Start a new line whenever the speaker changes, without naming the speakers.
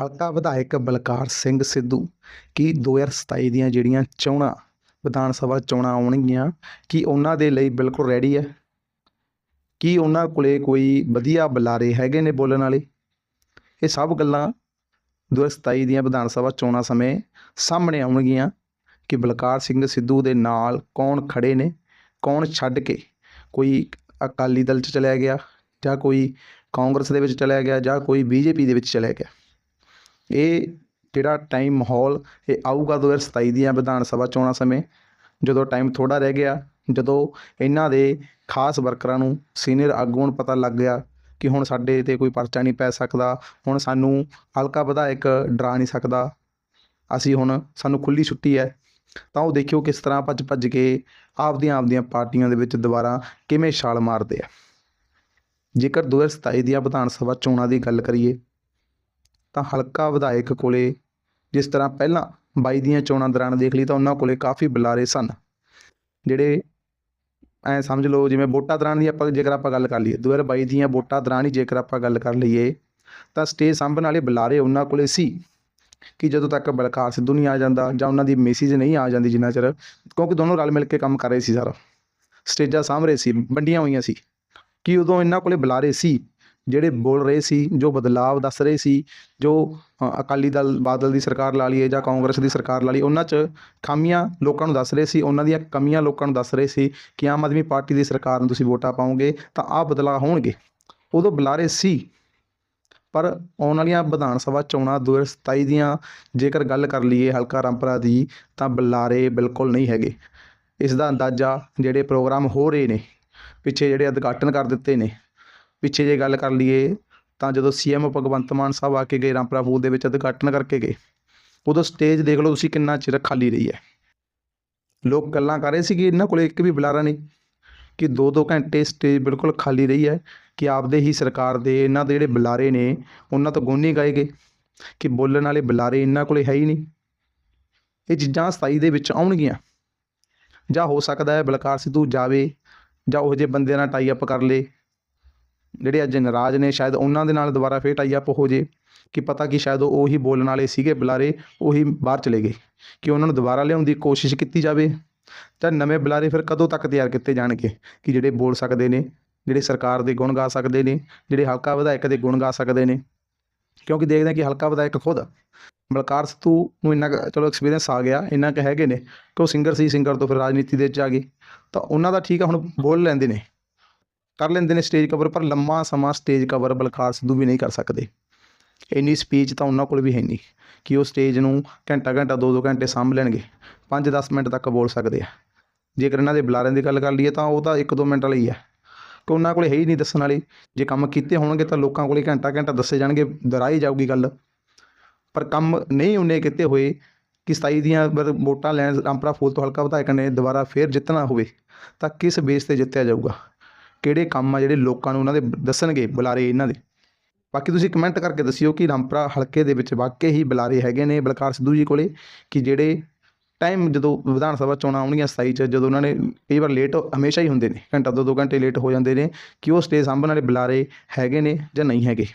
ਹਲਕਾ ਵਿਧਾਇਕ ਬਲਕਾਰ ਸਿੰਘ ਸਿੱਧੂ ਕੀ 2027 ਦੀਆਂ ਜਿਹੜੀਆਂ ਚੋਣਾਂ, ਵਿਧਾਨ ਸਭਾ ਚੋਣਾਂ ਆਉਣਗੀਆਂ, ਕੀ ਉਹਨਾਂ ਦੇ ਲਈ ਬਿਲਕੁਲ ਰੈਡੀ ਹੈ? ਕੀ ਉਹਨਾਂ ਕੋਲੇ ਕੋਈ ਵਧੀਆ ਬੁਲਾਰੇ ਹੈਗੇ ਨੇ ਬੋਲਣ ਵਾਲੇ? ਇਹ ਸਭ ਗੱਲਾਂ 2027 ਦੀਆਂ ਵਿਧਾਨ ਸਭਾ ਚੋਣਾਂ ਸਮੇਂ ਸਾਹਮਣੇ ਆਉਣਗੀਆਂ ਕਿ ਬਲਕਾਰ ਸਿੰਘ ਸਿੱਧੂ ਦੇ ਨਾਲ ਕੌਣ ਖੜੇ ਨੇ, ਕੌਣ ਛੱਡ ਕੇ ਕੋਈ ਅਕਾਲੀ ਦਲ 'ਚ ਚਲਿਆ ਗਿਆ ਜਾਂ ਕੋਈ ਕਾਂਗਰਸ ਦੇ ਵਿੱਚ ਚਲਿਆ ਗਿਆ ਜਾਂ ਕੋਈ ਬੀਜੇਪੀ ਦੇ ਵਿੱਚ ਚਲਿਆ ਗਿਆ? ਇਹ ਜਿਹੜਾ ਟਾਈਮ ਮਾਹੌਲ ਇਹ ਆਊਗਾ 2027 ਦੀਆਂ ਵਿਧਾਨ ਸਭਾ ਚੋਣਾਂ ਸਮੇਂ, ਜਦੋਂ ਟਾਈਮ ਥੋੜਾ ਰਹਿ ਗਿਆ, ਜਦੋਂ ਇਹਨਾਂ ਦੇ ਖਾਸ ਵਰਕਰਾਂ ਨੂੰ ਸੀਨੀਅਰ ਆਗੂਆਂ ਨੂੰ ਪਤਾ ਲੱਗ ਗਿਆ ਕਿ ਹੁਣ ਸਾਡੇ ਤੇ ਕੋਈ ਪਰਚਾ ਨਹੀਂ ਪੈ ਸਕਦਾ, ਹੁਣ ਸਾਨੂੰ ਹਲਕਾ ਵਿਧਾਇਕ ਡਰਾ ਨਹੀਂ ਸਕਦਾ, ਅਸੀਂ ਹੁਣ ਸਾਨੂੰ ਖੁੱਲੀ ਛੁੱਟੀ ਹੈ, ਤਾਂ ਉਹ ਦੇਖਿਓ ਕਿਸ ਤਰ੍ਹਾਂ ਭੱਜ ਭੱਜ ਕੇ ਆਪਦੀਆਂ ਆਪਦੀਆਂ ਪਾਰਟੀਆਂ ਦੇ ਵਿੱਚ ਦੁਬਾਰਾ ਕਿਵੇਂ ਛਾਲ ਮਾਰਦੇ ਆ। ਜੇਕਰ 2027 ਦੀਆਂ ਵਿਧਾਨ ਸਭਾ ਚੋਣਾਂ ਦੀ ਗੱਲ ਕਰੀਏ ਤਾਂ ਹਲਕਾ ਵਿਧਾਇਕ ਕੋਲੇ ਜਿਸ ਤਰ੍ਹਾਂ ਪਹਿਲਾਂ ਬਾਈ ਦੀਆਂ ਚੋਣਾਂ ਦੌਰਾਨ ਦੇਖ ਲਈ ਤਾਂ ਉਹਨਾਂ ਕੋਲੇ ਕਾਫੀ ਬੁਲਾਰੇ ਸਨ। ਜਿਹੜੇ ਐ ਸਮਝ ਲਓ ਜਿਵੇਂ ਵੋਟਾਂ ਦੌਰਾਨ ਦੀ ਆਪਾਂ ਜੇਕਰ ਆਪਾਂ ਗੱਲ ਕਰ ਲਈਏ 2022 ਦੀਆਂ ਵੋਟਾਂ ਦੌਰਾਨ ਹੀ ਜੇਕਰ ਆਪਾਂ ਗੱਲ ਕਰ ਲਈਏ, ਤਾਂ ਸਟੇਜ ਸਾਂਭਣ ਵਾਲੇ ਬੁਲਾਰੇ ਉਹਨਾਂ ਕੋਲੇ ਸੀ ਕਿ ਜਦੋਂ ਤੱਕ ਬਲਕਾਰ ਸਿੱਧੂ ਨਹੀਂ ਆ ਜਾਂਦਾ ਜਾਂ ਉਹਨਾਂ ਦੀ ਮੈਸੇਜ ਨਹੀਂ ਆ ਜਾਂਦੀ ਜਿੰਨਾ ਚਿਰ, ਕਿਉਂਕਿ ਦੋਨੋਂ ਰਲ ਮਿਲ ਕੇ ਕੰਮ ਕਰ ਰਹੇ ਸੀ ਸਾਰਾ। ਸਟੇਜਾਂ ਸਾਂਭ ਰਹੇ ਸੀ, ਵੰਡੀਆਂ ਹੋਈਆਂ ਸੀ। ਕਿ ਉਦੋਂ ਇਹਨਾਂ ਕੋਲੇ ਬੁਲਾਰੇ ਸੀ? ਜਿਹੜੇ ਬੋਲ ਰਹੇ ਸੀ, ਜੋ ਬਦਲਾਵ ਦੱਸ ਰਹੇ ਸੀ, ਜੋ ਅਕਾਲੀ ਦਲ, ਬਾਦਲ ਦੀ ਸਰਕਾਰ ਲਾ ਲਈਏ ਜਾਂ ਕਾਂਗਰਸ ਦੀ ਸਰਕਾਰ ਲਾ ਲਈ ਉਹਨਾਂ 'ਚ ਖਾਮੀਆਂ ਲੋਕਾਂ ਨੂੰ ਦੱਸ ਰਹੇ ਸੀ, ਉਹਨਾਂ ਦੀਆਂ ਕਮੀਆਂ ਲੋਕਾਂ ਨੂੰ ਦੱਸ ਰਹੇ ਸੀ ਕਿ ਆਮ ਆਦਮੀ ਪਾਰਟੀ ਦੀ ਸਰਕਾਰ ਨੂੰ ਤੁਸੀਂ ਵੋਟਾਂ ਪਾਓਗੇ, ਤਾਂ ਆਹ ਬਦਲਾਅ ਹੋਣਗੇ। ਉਦੋਂ ਬੁਲਾਰੇ ਸੀ, ਪਰ ਆਉਣ ਵਾਲੀਆਂ ਵਿਧਾਨ ਸਭਾ ਚੋਣਾਂ 2027 ਦੀਆਂ, ਜੇਕਰ ਗੱਲ ਕਰ ਲਈਏ ਹਲਕਾ ਰਾਮਪੁਰਾ ਦੀ, ਤਾਂ ਬੁਲਾਰੇ ਬਿਲਕੁਲ ਨਹੀਂ ਹੈਗੇ। ਇਸ ਦਾ ਅੰਦਾਜ਼ਾ ਜਿਹੜੇ ਪ੍ਰੋਗਰਾਮ ਹੋ ਰਹੇ ਨੇ, ਪਿੱਛੇ ਜਿਹੜੇ ਉਦਘਾਟਨ ਕਰ ਦਿੱਤੇ ਨੇ ਪਿੱਛੇ ਜੇ ਗੱਲ ਕਰ ਲਈਏ ਤਾਂ ਜਦੋਂ ਸੀਐਮ ਭਗਵੰਤ ਮਾਨ ਸਾਹਿਬ ਆ ਕੇ ਗਏ ਰਾਮਪੁਰਾ ਫੂਲ ਦੇ ਵਿੱਚ ਉਦਘਾਟਨ ਕਰਕੇ ਗਏ, ਉਦੋਂ ਸਟੇਜ ਦੇਖ ਲਓ ਤੁਸੀਂ ਕਿੰਨਾ ਚਿਰ ਖਾਲੀ ਰਹੀ ਹੈ। ਲੋਕ ਗੱਲਾਂ ਕਰ ਰਹੇ ਸੀ ਕਿ ਇਹਨਾਂ ਕੋਲੇ ਇੱਕ ਵੀ ਬੁਲਾਰਾ ਨਹੀਂ, ਕਿ 2-2 ਘੰਟੇ ਸਟੇਜ ਬਿਲਕੁਲ ਖਾਲੀ ਰਹੀ ਹੈ, ਕਿ ਆਪਦੇ ਹੀ ਸਰਕਾਰ ਦੇ ਇਹਨਾਂ ਦੇ ਜਿਹੜੇ ਬੁਲਾਰੇ ਨੇ, ਉਹਨਾਂ ਤੋਂ ਗੋਨੇ ਗਾਏ ਗਏ, ਕਿ ਬੋਲਣ ਵਾਲੇ ਬੁਲਾਰੇ ਇਹਨਾਂ ਕੋਲੇ ਹੈ ਹੀ ਨਹੀਂ। ਇਹ ਚੀਜ਼ਾਂ 27 ਦੇ ਵਿੱਚ ਆਉਣਗੀਆਂ। ਜਾਂ ਹੋ ਸਕਦਾ ਹੈ ਬਲਕਾਰ ਸਿੱਧੂ ਜਾਵੇ ਜਾਂ ਉਹ ਜਿਹੇ ਬੰਦਿਆਂ ਨਾਲ ਟਾਈ ਅਪ ਕਰ ਲੇ ਜਿਹੜੇ ਅੱਜ ਨਰਾਜ ਨੇ, ਸ਼ਾਇਦ ਉਹਨਾਂ ਦੇ ਨਾਲ ਦੁਬਾਰਾ ਫੇਰ ਟਾਈ ਅਪ ਹੋ ਜੇ, ਕਿ ਪਤਾ ਕਿ ਸ਼ਾਇਦ ਉਹ ਉਹੀ ਬੋਲਣ ਵਾਲੇ ਸੀਗੇ ਬੁਲਾਰੇ, ਉਹੀ ਬਾਹਰ ਚਲੇ ਗਏ, ਕਿ ਉਹਨਾਂ ਨੂੰ ਦੁਬਾਰਾ ਲਿਆਉਣ ਦੀ ਕੋਸ਼ਿਸ਼ ਕੀਤੀ ਜਾਵੇ। ਤਾਂ ਨਵੇਂ ਬੁਲਾਰੇ ਫਿਰ ਕਦੋਂ ਤੱਕ ਤਿਆਰ ਕੀਤੇ ਜਾਣਗੇ, ਕਿ ਜਿਹੜੇ ਬੋਲ ਸਕਦੇ ਨੇ, ਜਿਹੜੇ ਸਰਕਾਰ ਦੇ ਗੁਣ ਗਾ ਸਕਦੇ ਨੇ, ਜਿਹੜੇ ਹਲਕਾ ਵਿਧਾਇਕ ਦੇ ਗੁਣ ਗਾ ਸਕਦੇ ਨੇ? ਕਿਉਂਕਿ ਦੇਖਦੇ ਹਾਂ ਕਿ ਹਲਕਾ ਵਿਧਾਇਕ ਖੁਦ, ਬਲਕਾਰ ਸਿੱਧੂ ਨੂੰ ਇੰਨਾ ਕੁ, ਚਲੋ ਐਕਸਪੀਰੀਅੰਸ ਆ ਗਿਆ, ਇੰਨਾ ਕੁ ਹੈਗੇ ਨੇ, ਕਿ ਉਹ ਸਿੰਗਰ ਸੀ ਸਿੰਗਰ ਤੋਂ ਫਿਰ ਰਾਜਨੀਤੀ ਦੇ ਵਿੱਚ ਆ ਗਏ। ਤਾਂ ਉਹਨਾਂ ਦਾ ਠੀਕ ਆ, ਹੁਣ ਬੋਲ ਲੈਂਦੇ ਨੇ। ਕਰ ਲੈਂਦੇ ਨੇ ਸਟੇਜ ਕਵਰ ਪਰ ਲੰਮਾ ਸਮਾਂ ਸਟੇਜ ਕਵਰ ਬਲਕਾਰ ਸਿੱਧੂ ਵੀ ਨਹੀਂ ਕਰ ਸਕਦੇ। ਇੰਨੀ ਸਪੀਚ ਤਾਂ ਉਹਨਾਂ ਕੋਲ ਵੀ ਹੈ ਨਹੀਂ ਕਿ ਉਹ ਸਟੇਜ ਨੂੰ ਘੰਟਾ ਘੰਟਾ, ਦੋ ਦੋ ਘੰਟੇ ਸਾਂਭ ਲੈਣਗੇ। 5-10 ਮਿੰਟ ਤੱਕ ਬੋਲ ਸਕਦੇ ਆ। ਜੇਕਰ ਇਹਨਾਂ ਦੇ ਬੁਲਾਰਿਆਂ ਦੀ ਗੱਲ ਕਰ ਲਈਏ ਤਾਂ ਉਹ ਤਾਂ 1-2 ਮਿੰਟ ਲਈ ਆ। ਕਿ ਉਹਨਾਂ ਕੋਲੇ ਹੈ ਹੀ ਨਹੀਂ ਦੱਸਣ ਵਾਲੇ। ਜੇ ਕੰਮ ਕੀਤੇ ਹੋਣਗੇ ਤਾਂ ਲੋਕਾਂ ਕੋਲੇ ਘੰਟਾ ਘੰਟਾ ਦੱਸੇ ਜਾਣਗੇ ਦੁਹਰਾਈ ਜਾਊਗੀ ਗੱਲ। ਪਰ ਕੰਮ ਨਹੀਂ ਉਹਨੇ ਕੀਤੇ ਹੋਏ ਕਿ 27 ਦੀਆਂ ਵੋਟਾਂ ਲੈਣ, ਰਾਮਪੁਰਾ ਫੂਲ ਤੋਂ ਹਲਕਾ ਵਿਧਾਇਕ ਨੇ ਦੁਬਾਰਾ ਫੇਰ ਜਿੱਤਣਾ ਹੋਵੇ, ਤਾਂ ਕਿਸ ਬੇਸ ਤੇ ਜਿੱਤਿਆ ਜਾਊਗਾ? ਕਿਹੜੇ ਕੰਮ ਆ ਜਿਹੜੇ ਲੋਕਾਂ ਨੂੰ ਉਹਨਾਂ ਦੇ ਦੱਸਣਗੇ ਬੁਲਾਰੇ ਇਹਨਾਂ ਦੇ। ਬਾਕੀ ਤੁਸੀਂ ਕਮੈਂਟ ਕਰਕੇ ਦੱਸਿਓ ਕਿ ਰਾਮਪੁਰਾ ਹਲਕੇ ਦੇ ਵਿੱਚ ਵਾਕਈ ਹੀ ਬੁਲਾਰੇ ਹੈਗੇ ਨੇ ਬਲਕਾਰ ਸਿੱਧੂ ਜੀ ਕੋਲੇ ਕਿ ਜਿਹੜੇ ਟਾਈਮ ਜਦੋਂ ਵਿਧਾਨ ਸਭਾ ਚੋਣਾਂ ਆਉਣਗੀਆਂ 27 ਚ ਜਦੋਂ ਉਹਨਾਂ ਨੇ ਕਈ ਵਾਰ ਲੇਟ ਹਮੇਸ਼ਾ ਹੀ ਹੁੰਦੇ ਨੇ, ਘੰਟਾ ਦੋ ਦੋ ਘੰਟੇ ਲੇਟ ਹੋ ਜਾਂਦੇ ਨੇ ਕਿ ਉਹ ਸਟੇਜ ਸਾਂਭਣ ਵਾਲੇ ਬੁਲਾਰੇ ਹੈਗੇ ਨੇ ਜਾਂ ਨਹੀਂ ਹੈਗੇ।